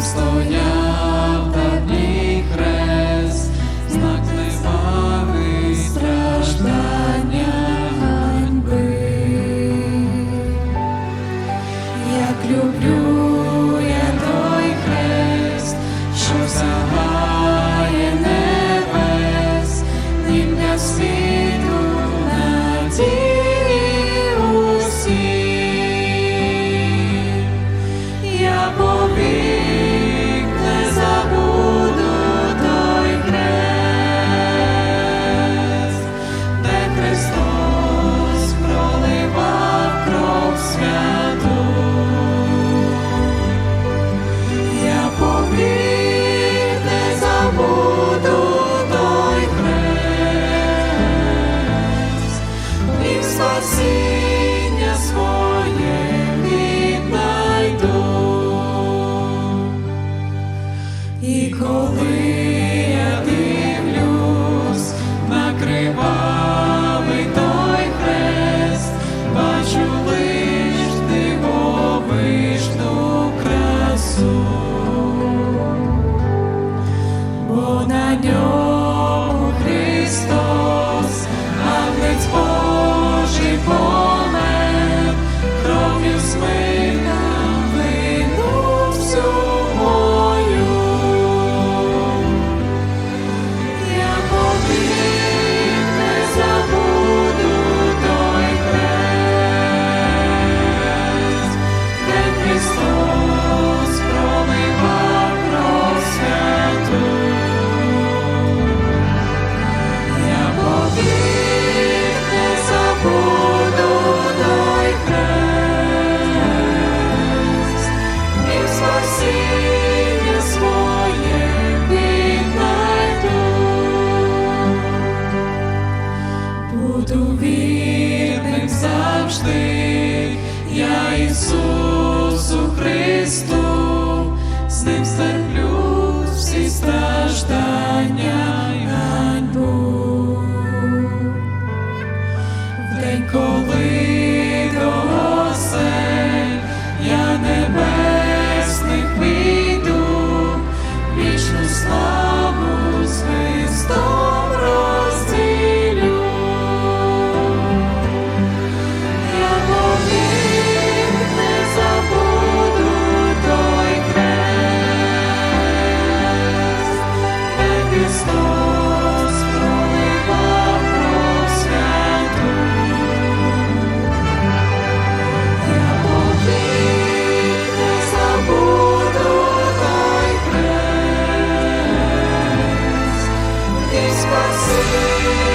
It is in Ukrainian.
там хрест, знак неваги, страждання як люблю я той хрест, що загає небес, ним для світу everyone. Ісусу Христу, з ним старим. mesmo.